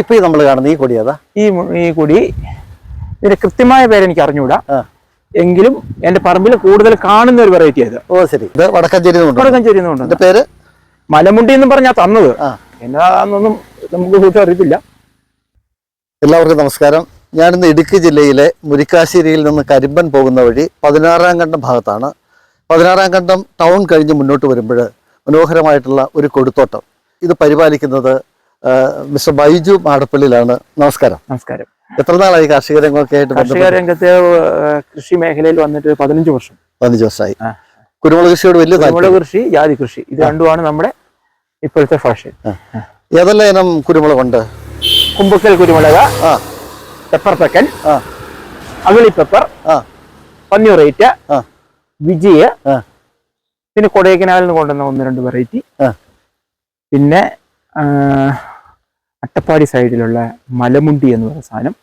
ഇപ്പൊ നമ്മൾ കാണുന്ന ഈ കൊടി അതാ ഈ ഈ കൊടി ഇതിന്റെ കൃത്യമായ പേര് എനിക്ക് അറിഞ്ഞുകൂടാ എങ്കിലും എന്റെ പറമ്പിൽ കൂടുതൽ കാണുന്ന ഒരു വെറൈറ്റി ആയത് ഓ ശരി. ഇത് വടക്കഞ്ചേരി വടക്കഞ്ചേരി പേര്? മലമുണ്ടി എന്നും പറഞ്ഞാ തന്നത്. എന്നാന്നൊന്നും നമുക്ക് കൂട്ടം അറിയത്തില്ല. എല്ലാവർക്കും നമസ്കാരം. ഞാനിന്ന് ഇടുക്കി ജില്ലയിലെ മുരിക്കാശ്ശേരിയിൽ നിന്ന് കരിമ്പൻ പോകുന്ന വഴി പതിനാറാം കണ്ടം ഭാഗത്താണ്. പതിനാറാം കണ്ടം ടൗൺ കഴിഞ്ഞ് മുന്നോട്ട് വരുമ്പോൾ മനോഹരമായിട്ടുള്ള ഒരു കൊടുത്തോട്ടം. ഇത് പരിപാലിക്കുന്നത് മിസ്റ്റർ ബൈജു മാടപ്പള്ളിയിലാണ്. നമസ്കാരം. നമസ്കാരം. എത്ര നാളായി കാർഷിക രംഗമൊക്കെ ആയിട്ട് കാർഷിക രംഗത്തെ കൃഷി മേഖലയിൽ വന്നിട്ട് പതിനഞ്ച് വർഷം. പതിനഞ്ച് വർഷമായി. കുരുമുളക് കൃഷിയോട് വലിയ കുരുമുളക് കൃഷി ജാതി കൃഷി. ഇത് രണ്ടുമാണ് നമ്മുടെ ഇപ്പോഴത്തെ ഫാഷൻ. ഏതെല്ലാം ഇനം കുരുമുളകുണ്ട് കുമ്പക്കൽ കുരുമുളക് ആ. പെപ്പർ പെക്കൻ ആ. അഗളി പെപ്പർ ആ. പന്നിയുറേറ്റ് വിജയ് പിന്നെ കൊടൈക്കനാലിൽ നിന്ന് കൊണ്ടുവന്ന ഒന്ന് രണ്ട് വെറൈറ്റി പിന്നെ അട്ടപ്പാടി സൈഡിലുള്ള മലമുണ്ടി എന്ന് പറയുന്ന സാധനം.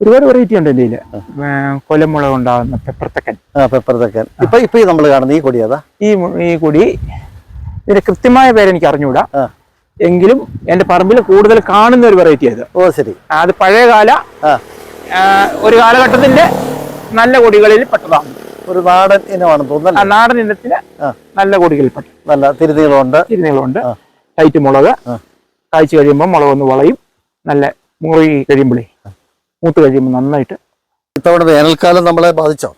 ഒരുപാട് വെറൈറ്റി ഉണ്ട് ഇന്ത്യയിൽ കൊലമുളക് ഉണ്ടാകുന്ന പെപ്പർത്തക്കൻ പെപ്പർത്തക്കൻ പെപ്പർ തെക്കൻ. ഇപ്പൊ ഇപ്പൊ നമ്മൾ കാണുന്ന ഈ കൊടി അതാ ഈ ഈ കൊടി ഇതിന്റെ കൃത്യമായ പേര് എനിക്ക് അറിഞ്ഞുകൂടാ. എങ്കിലും എന്റെ പറമ്പിൽ കൂടുതൽ കാണുന്ന ഒരു വെറൈറ്റി അത്. ഓ ശരി. അത് പഴയകാല ഒരു കാലഘട്ടത്തിന്റെ നല്ല കൊടികളിൽ പെട്ടതാണ്. ഒരു നാടൻ ഇനമാണ് തോന്നുന്നത് നാടൻ ഇനത്തിന് നല്ല കൊടികളിൽ പെട്ടു. നല്ല തിരുനീളമുണ്ട് തിരുനീളമുണ്ട്. ടൈറ്റ് മുളക്. കായ്ച്ചു കഴിയുമ്പോൾ മുളക് ഒന്ന് വളയും. നല്ല മുറി കഴിയുമ്പോഴേ മൂത്ത് കഴിയുമ്പോൾ നന്നായിട്ട് ഇത്തവണ വേനൽക്കാലം നമ്മളെ ബാധിച്ചോ?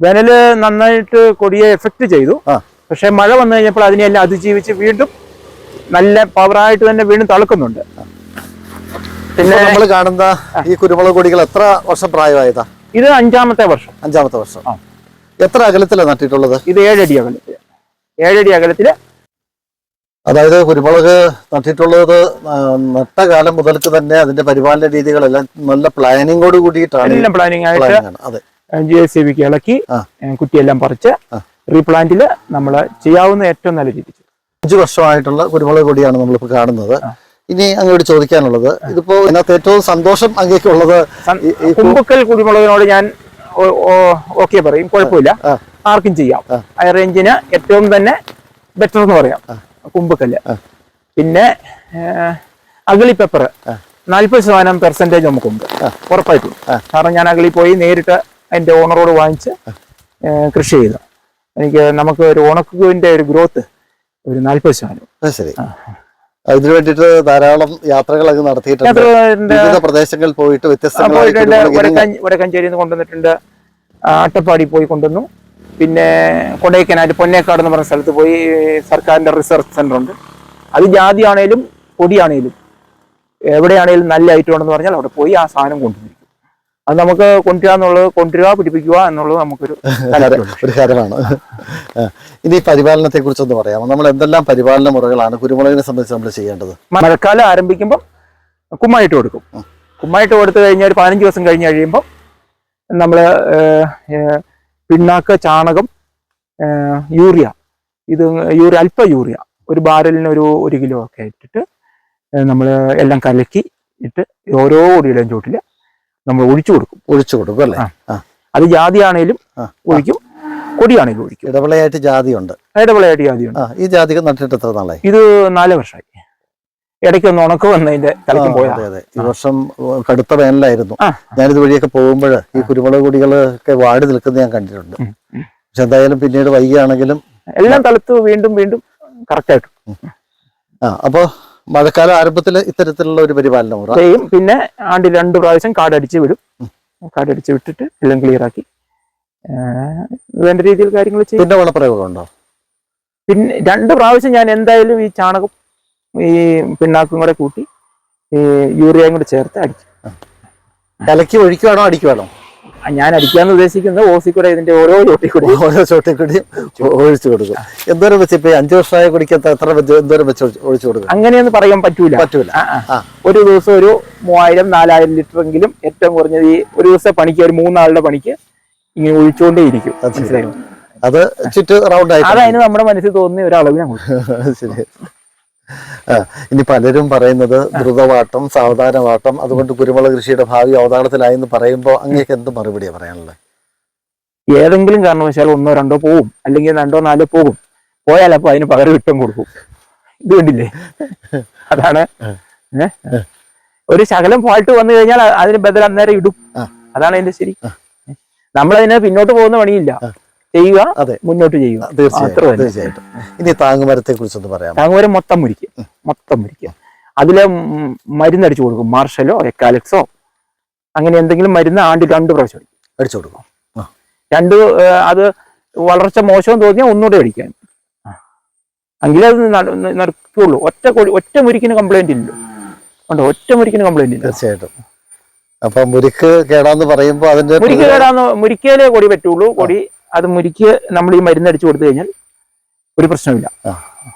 വേനൽ നന്നായിട്ട് കൊടിയെ എഫക്റ്റ് ചെയ്തു. പക്ഷെ മഴ വന്നു കഴിഞ്ഞപ്പോൾ അതിനെല്ലാം അതിജീവിച്ച് വീണ്ടും നല്ല പവറായിട്ട് തന്നെ വീണ്ടും തളുക്കുന്നുണ്ട്. പിന്നെ നമ്മൾ കാണുന്ന ഈ കുരുമുളക് കൊടികൾ എത്ര വർഷം പ്രായമായതാ? ഇത് അഞ്ചാമത്തെ വർഷം. അഞ്ചാമത്തെ വർഷം. എത്ര അകലത്തിലാണ് നട്ടിട്ടുള്ളത്? ഇത് ഏഴടി അകലത്തിൽ. ഏഴടി അകലത്തിൽ അതായത് കുരുമുളക് നട്ടിട്ടുള്ളത് നട്ട കാലം മുതൽക്ക് തന്നെ അതിന്റെ പരിപാലന രീതികളെല്ലാം നല്ല പ്ലാനിങ്ങോട് കൂടിയിട്ടാണ് പ്ലാനിങ് ആയിട്ട് അതെ. ജി എസ് സി വിക്ക് ഇളക്കി. കുറ്റിയെല്ലാം പറിച്ച് റീപ്ലാന്റിൽ റീപ്ലാന്റിൽ നമ്മൾ ചെയ്യാവുന്ന ഏറ്റവും നല്ല രീതി. അഞ്ചു വർഷമായിട്ടുള്ള കുരുമുളക് കൊടിയാണ് നമ്മളിപ്പോൾ കാണുന്നത്. ഇനി അങ്ങോട്ട് ചോദിക്കാനുള്ളത് ഇതിപ്പോ ഇതിനകത്ത് ഏറ്റവും സന്തോഷം അങ്ങേക്കുള്ളത് കുമ്പക്കൽ കുരുമുളകിനോട് ഞാൻ ഓക്കെ പറയും കുഴപ്പമില്ല. ആർക്കും ചെയ്യാം. ആ. ഹൈ റേഞ്ചിന് ഏറ്റവും തന്നെ ബെറ്റർ എന്ന് പറയാം. കുമ്പക്കല്ല്. പിന്നെ അഗളി പെപ്പർ നാൽപ്പത് ശതമാനം പെർസെന്റേജ് നമുക്കുണ്ട് ഉറപ്പായിട്ടും. കാരണം ഞാൻ അഗളി പോയി നേരിട്ട് അതിന്റെ ഓണറോട് വാങ്ങിച്ച് കൃഷി ചെയ്തു. എനിക്ക് നമുക്ക് ഒരു ഉണക്കുവിന്റെ ഒരു ഗ്രോത്ത് ഒരു നാൽപ്പത് ശതമാനം. ശരി. അതിനു വേണ്ടിയിട്ട് ധാരാളം യാത്രകൾ അങ്ങ് നടത്തിയിട്ടുണ്ട്. വിവിധ പ്രദേശങ്ങളിൽ പോയിട്ട് വ്യത്യസ്തങ്ങളായ വടക്കഞ്ചേരി കുരുമുളക് വടക്കഞ്ചേരിയിൽ നിന്ന് കൊണ്ടുവന്നിട്ടുണ്ട്. അട്ടപ്പാടി പോയി കൊണ്ടുവന്നു. പിന്നെ കൊടൈക്കനാൽ പൊന്നേക്കാട് എന്ന് പറഞ്ഞ സ്ഥലത്ത് പോയി സർക്കാരിന്റെ റിസർച്ച് സെന്റർ ഉണ്ട്. അത് ജാതിയാണേലും പൊടിയാണേലും എവിടെയാണേലും നല്ല ഐറ്റം ഉണ്ടെന്ന് പറഞ്ഞാൽ അവിടെ പോയി ആ സാധനം കൊണ്ടുവരും അത് നമുക്ക് കൊണ്ടുവരിക എന്നുള്ളത് കൊണ്ടുവരിക പിടിപ്പിക്കുക എന്നുള്ളത് നമുക്കൊരു ഒരു കാര്യമാണ്. ഇനി പരിപാലനത്തെ കുറിച്ചൊന്ന് പറയാം നമ്മൾ എന്തെല്ലാം പരിപാലന മുറകളാണ് കുരുമുളകിനെ സംബന്ധിച്ച് നമ്മൾ ചെയ്യേണ്ടത്? മഴക്കാലം ആരംഭിക്കുമ്പം കുമ്മായിട്ട് കൊടുക്കും. കുമ്മായിട്ട് കൊടുത്തു കഴിഞ്ഞാൽ ഒരു പതിനഞ്ച് ദിവസം കഴിഞ്ഞ് കഴിയുമ്പോൾ നമ്മൾ പിണ്ണാക്ക് ചാണകം യൂറിയ. ഇത് യൂറിയ അല്പ യൂറിയ. ഒരു ബാരലിന് ഒരു ഒരു കിലോ ഒക്കെ ഇട്ടിട്ട് നമ്മൾ എല്ലാം കലക്കി ഇട്ട് ഓരോ കൊടിയുടെയും ചോട്ടിൽ നമ്മൾ ഒഴിച്ചു കൊടുക്കും. ഒഴിച്ചു കൊടുക്കും അല്ലേ? അത് ജാതിയാണേലും. ഒഴിക്കും. കൊടിയാണേലും ഒഴിക്കും. ഇടവിളയായിട്ട് ജാതിയുണ്ട്. ഇടവിളയായിട്ട് ജാതിയുണ്ട്. ഈ ജാതി നട്ടിട്ട് എത്ര നാളായി? ഇത് നാല് വർഷമായി ഇടയ്ക്ക് ഒന്ന് ഉണക്ക് വന്നതിന്റെ ഈ വർഷം കടുത്ത വേനലായിരുന്നു. ഞാനിത് വഴിയൊക്കെ പോകുമ്പോൾ ഈ കുരുമുളക് കൊടികളൊക്കെ വാടി നിൽക്കുന്നത് ഞാൻ കണ്ടിട്ടുണ്ട്. പക്ഷെ എന്തായാലും പിന്നീട് വൈകിയാണെങ്കിലും എല്ലാം തലത്ത് വീണ്ടും വീണ്ടും കറക്റ്റ് ആയിട്ട് ആ അപ്പോൾ മഴക്കാല ആരംഭത്തിൽ ഇത്തരത്തിലുള്ള ഒരു പരിപാലനം ചെയ്യും. പിന്നെ ആണ്ടിൽ രണ്ട് പ്രാവശ്യം കാടടിച്ച് വിടും. കാടടിച്ച് വിട്ടിട്ട് എല്ലാം ക്ലിയർ ആക്കി. വേണ്ട രീതിയിൽ കാര്യങ്ങൾ ചെയ്യും. പിന്നെ വളപ്രയോഗമുണ്ടോ പിന്നെ രണ്ട് പ്രാവശ്യം ഞാൻ എന്തായാലും ഈ ചാണകം ഈ പിണ്ണാക്കും കൂടെ കൂട്ടി ഈ യൂറിയയും കൂടെ ചേർത്ത് അടിക്കും കലക്കി ഒഴിക്കുവാണോ അടിക്കുവാണോ? ഞാൻ അടിക്കാന്ന് ഉദ്ദേശിക്കുന്നത് ഓസി കൂടെ ഇതിന്റെ ഓരോ ചോട്ടി കൂടി. ഓരോ ചോട്ടി കൂടി ഒഴിച്ചു കൊടുക്കും. എന്തോരം വെച്ച് ഇപ്പൊ അഞ്ചു വർഷമായ കുടിക്കാത്ത എത്ര- എന്തോരം വെച്ച് ഒഴിച്ചു കൊടുക്കും? അങ്ങനെയൊന്നും പറയാൻ പറ്റൂല. പറ്റൂല. ഒരു ദിവസം ഒരു മൂവായിരം നാലായിരം ലിറ്റർ എങ്കിലും ഏറ്റവും കുറഞ്ഞത് ഈ ഒരു ദിവസത്തെ പണിക്ക് ഒരു മൂന്നാളുടെ പണിക്ക് ഇങ്ങനെ ഒഴിച്ചുകൊണ്ടേ ഇരിക്കും. അത് ചുറ്റും മനസ്സിലായോ? അത് ചുറ്റ് റൗണ്ട് ആയിട്ട് അതാണ് നമ്മുടെ മനസ്സിൽ തോന്നുന്ന ഒരു അളവിനെ ശരി. ഇനി പലരും പറയുന്നത് ദ്രുതവാട്ടം സാവധാനവാട്ടം അതുകൊണ്ട് കുരുമുളക് കൃഷിയുടെ ഭാവി അവതാളത്തിലായി എന്ന് പറയുമ്പോൾ അങ്ങേക്ക് എന്ത് മറുപടിയാണ് പറയാനുള്ളത്? ഏതെങ്കിലും കാരണവശാൽ ഒന്നോ രണ്ടോ പോവും അല്ലെങ്കിൽ രണ്ടോ നാലോ പോകും. പോയാൽ അപ്പൊ അതിന് പകരം ഇട്ടം കൊടുക്കും. ഇത് കണ്ടില്ലേ? അതാണ്? ഒരു ശകലം ഫാൾട്ട് വന്നു കഴിഞ്ഞാൽ അതിന് ബദൽ അന്നേരം ഇടും. അതാണ് അതിന്റെ ശരി. നമ്മളതിനെ പിന്നോട്ട് പോകുന്ന പണിയില്ല. ചെയ്യുക അതെ. മുന്നോട്ട് ചെയ്യുക. തീർച്ചയായിട്ടും ഇനി താങ്ങുമരത്തെ കുറിച്ചൊന്ന് പറയാം താങ്ങുമരം മൊത്തം മുരിക്കുക മൊത്തം മുരിക്കുക അതിൽ ഉം മരുന്നടിച്ചു കൊടുക്കും. മാർഷലോ എക്കാലക്സോ അങ്ങനെ എന്തെങ്കിലും മരുന്ന് ആണ്ട് രണ്ട് പ്രാവശ്യം അടിക്കും. അടിച്ചു കൊടുക്കും. രണ്ട് അത് വളർച്ച മോശം തോന്നിയാൽ ഒന്നുകൂടെ അടിക്കാൻ. എങ്കിലേ അത് നട- ഒറ്റ കൊടി ഒറ്റ മുരിക്കിന് കംപ്ലൈന്റ് ഇല്ല ഉണ്ടോ? ഒറ്റ മുരിക്കിന് കംപ്ലൈന്റ് ഇല്ല. തീർച്ചയായിട്ടും. അപ്പൊ മുരിക്ക് കേടാന്ന് പറയുമ്പോ അതിന്റെ മുരിക്ക് കേടാന്ന് മുരിക്കേലേ കൊടി പറ്റുള്ളൂ. കൊടി അത് മുരിക്ക് നമ്മൾ ഈ മരുന്ന് അടിച്ചു കൊടുത്തു കഴിഞ്ഞാൽ ഒരു പ്രശ്നമില്ല ആ.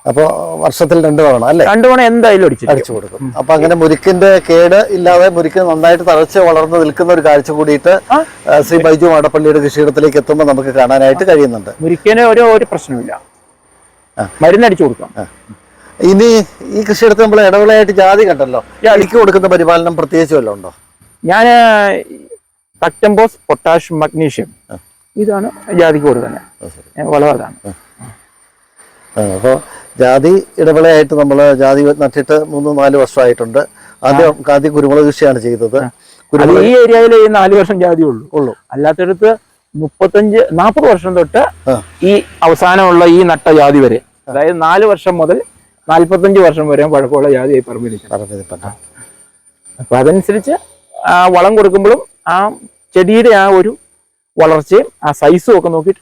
അപ്പൊ വർഷത്തിൽ രണ്ട് തവണ അല്ലേ? രണ്ടു തവണ എന്തായാലും അടിച്ചു അടിച്ചു കൊടുക്കും. അപ്പൊ അങ്ങനെ മുരിക്കിന്റെ കേട് ഇല്ലാതെ മുരിക്ക് നന്നായിട്ട് തഴച്ച് വളർന്നു നിൽക്കുന്ന ഒരു കാഴ്ച കൂടിയിട്ട് ശ്രീ ബൈജു മാടപ്പള്ളിയുടെ കൃഷിയിടത്തിലേക്ക് എത്തുമ്പോൾ നമുക്ക് കാണാനായിട്ട് കഴിയുന്നുണ്ട്. മുരിക്കന് ഒരു ഒരു പ്രശ്നമില്ല. മരുന്ന് അടിച്ചു കൊടുക്കാം. ഇനി ഈ കൃഷിയിടത്ത് നമ്മൾ ഇടവിളയായിട്ട് ജാതി കണ്ടല്ലോ. ജാതിക്ക് കൊടുക്കുന്ന പരിപാലനം പ്രത്യേകിച്ച് വല്ലതും ഉണ്ടോ? ഞാൻ കട്ടംബോസ് പൊട്ടാഷ് മഗ്നീഷ്യം ഇതാണ് ജാതിക്ക് കൊടുക്കുന്നത് അത് ശരി. ഞാൻ വളം അതാണ് അപ്പോൾ ജാതി ഇടവേളയായിട്ട് നമ്മൾ ജാതി നട്ടിട്ട് മൂന്ന് നാല് വർഷമായിട്ടുണ്ട്. ആദ്യം ആദ്യം കുരുമുളക് കൃഷിയാണ് ചെയ്തത്. ഈ ഏരിയയിൽ ഈ നാല് വർഷം ജാതി ഉള്ളൂ. ഉള്ളൂ. അല്ലാത്തടത്ത് മുപ്പത്തഞ്ച് നാൽപ്പത് വർഷം തൊട്ട് ഈ അവസാനമുള്ള ഈ നട്ട ജാതി വരെ അതായത് നാല് വർഷം മുതൽ നാൽപ്പത്തഞ്ച് വർഷം വരെ പഴക്കമുള്ള ജാതി പറമ്പിലിരിക്കണം പറഞ്ഞതിൽപ്പെട്ട അപ്പൊ അതനുസരിച്ച് ആ വളം കൊടുക്കുമ്പോഴും ആ ചെടിയുടെ ആ ഒരു വളർച്ചയും ആ സൈസും ഒക്കെ നോക്കിയിട്ട്.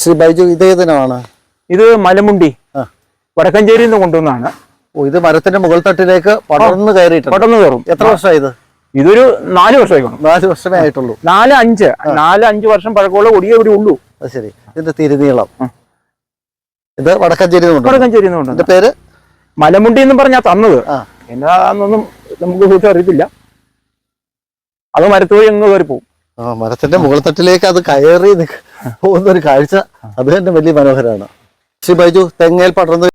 ശ്രീ ബൈജു ഇതേതിനാണ് ഇത് മലമുണ്ടി. വടക്കഞ്ചേരിയിൽ നിന്ന് കൊണ്ടുവന്നാണ് ഇത് മരത്തിന്റെ മുകൾ തട്ടിലേക്ക് പടർന്ന് കയറിയിട്ട് പടർന്ന് കയറും. എത്ര വർഷമായി ഇത്? ഇതൊരു നാല് വർഷമായി നാല് വർഷമേ ആയിട്ടുള്ളൂ. നാല് അഞ്ച്. നാല് അഞ്ച് വർഷം പഴക്കമുള്ള ഒടിയേ ഇവിടെ ഉള്ളൂ. അത് ശരി. ഇതിന്റെ തിരുനീളം. ഇത് വടക്കഞ്ചേരി വടക്കഞ്ചേരി പേര്? മലമുണ്ടി എന്ന് പറഞ്ഞാ തന്നത്. എന്നാന്നൊന്നും നമുക്ക് കൂട്ടി അറിയത്തില്ല. അത് മരത്തുവഴി അങ്ങ് കയറി പോകും ആ മരത്തിന്റെ മുകൾത്തട്ടിലേക്ക് അത് കയറി പോകുന്ന ഒരു കാഴ്ച അത് തന്നെ വലിയ മനോഹരമാണ്. ശ്രീ ബൈജു തെങ്ങേൽ പടർന്ന്